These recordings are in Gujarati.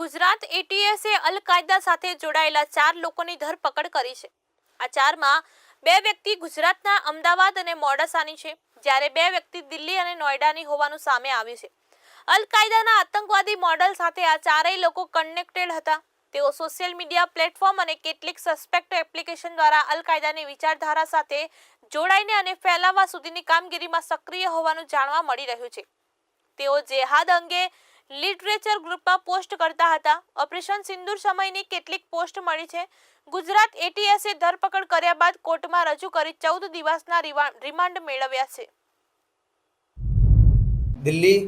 ગુજરાત એટીએસે અલ કાયદા સાથે જોડાયેલા ચાર લોકોની ધરપકડ કરી છે. આ ચારમાં બે વ્યક્તિ ગુજરાતના અમદાવાદ અને મોડાસાની છે, જ્યારે બે વ્યક્તિ દિલ્હી અને નોઈડાની હોવાનું સામે આવ્યું છે. અલ કાયદાના આતંકવાદી મોડલ સાથે આ ચારેય લોકો કનેક્ટેડ હતા. તેઓ સોશિયલ મીડિયા પ્લેટફોર્મ અને કેટલીક સસ્પેક્ટ એપ્લિકેશન દ્વારા અલ કાયદાની વિચારધારા સાથે જોડાઈને અને ફેલાવવા સુધીની કામગીરીમાં સક્રિય હોવાનું જાણવા મળી રહ્યું છે. તેઓ જેહાદ અંગે લિટરેચર ગ્રુપમાં પોસ્ટ કરતા હતા. ઓપરેશન સિંદૂર સમયની કેટલીક પોસ્ટ મળી છે. ગુજરાત એટીએસે ધરપકડ કર્યા બાદ કોર્ટમાં રજૂ કરી ચૌદ દિવસના રિમાન્ડ મેળવ્યા છે. દિલ્હી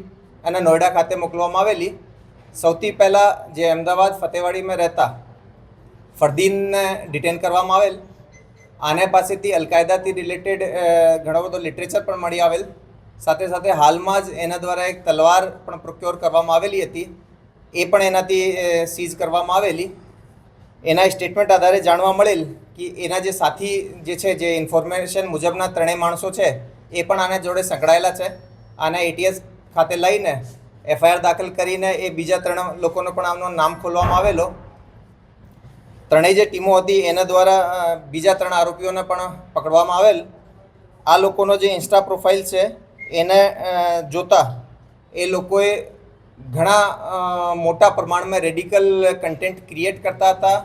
અને નોઈડા ખાતે મોકલવામાં આવેલી સૌથી પહેલાં જે અમદાવાદ, ફતેવાડીમાં રહેતા ફરદીનને ડિટેન કરવામાં આવેલ. આને પાસેથી અલકાયદાથી રિલેટેડ ઘણો બધો લિટરેચર પણ મળી આવેલ. સાથે સાથે હાલમાં જ એના દ્વારા એક તલવાર પણ પ્રોક્યોર કરવામાં આવેલી હતી. એ પણ એનાથી સીઝ કરવામાં આવેલી. એના સ્ટેટમેન્ટ આધારે જાણવા મળેલ કે એના જે સાથી જે છે, જે ઇન્ફોર્મેશન મુજબના ત્રણેય માણસો છે, એ પણ આના જોડે સંકળાયેલા છે. આને એટીએસ ખાતે લઈને એફઆઈઆર દાખલ કરીને એ બીજા ત્રણ લોકોનો પણ આમનું નામ ખોલવામાં આવેલો. ત્રણેય જે ટીમો હતી, એના દ્વારા બીજા ત્રણ આરોપીઓને પણ પકડવામાં આવેલ. આ લોકોનો જે ઇન્સ્ટા પ્રોફાઇલ છે એને જોતા એ લોકોએ ઘણા મોટા પ્રમાણમાં રેડિકલ કન્ટેન્ટ ક્રિએટ કરતા હતા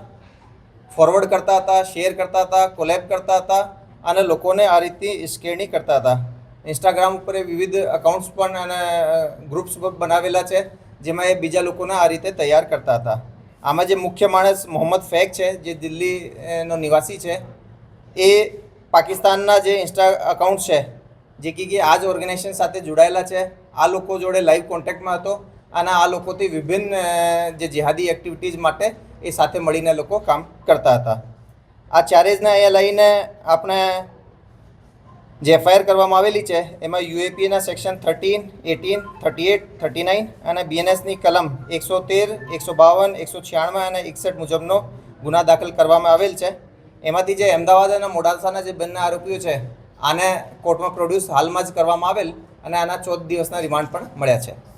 ફોરવર્ડ કરતા હતા શેર કરતા હતા કોલેબ કરતા હતા અને લોકોને આ રીતની સ્કેરણી કરતા હતા. ઇન્સ્ટાગ્રામ ઉપર વિવિધ અકાઉન્ટ્સ પણ અને ગ્રુપ્સ બનાવેલા છે, જેમાં એ બીજા લોકોને આ રીતે તૈયાર કરતા હતા. આમાં જે મુખ્ય માણસ મોહમ્મદ ફેક છે, જે દિલ્હીનો નિવાસી છે, એ પાકિસ્તાનના જે ઇન્સ્ટા અકાઉન્ટ છે જે કે કે આ જ ઓર્ગેનાઇઝેશન સાથે જોડાયેલા છે. આ લોકો જોડે લાઈવ કોન્ટેક્ટમાં હતો અને આ લોકોથી વિભિન્ન જે જિહાદી એક્ટિવિટીઝ માટે એ સાથે મળીને લોકો કામ કરતા હતા. આ ચારેજને એ લઈને આપણે જે એફઆઈઆર કરવામાં આવેલી છે, એમાં યુએપીના section thirteen eighteen thirty eight thirty nine અને બીએનએસની કલમ એકસો તેર, એકસો બાવન, એકસો છ્યાણું અને એકસઠ મુજબનો ગુના દાખલ કરવામાં આવેલ છે. એમાંથી જે અમદાવાદ અને મોડાસાના જે બંને આરોપીઓ છે આને કોર્ટમાં પ્રોડ્યુસ હાલમાં જ કરવામાં આવેલ અને આના ચૌદ દિવસના રિમાન્ડ પણ મળ્યા છે.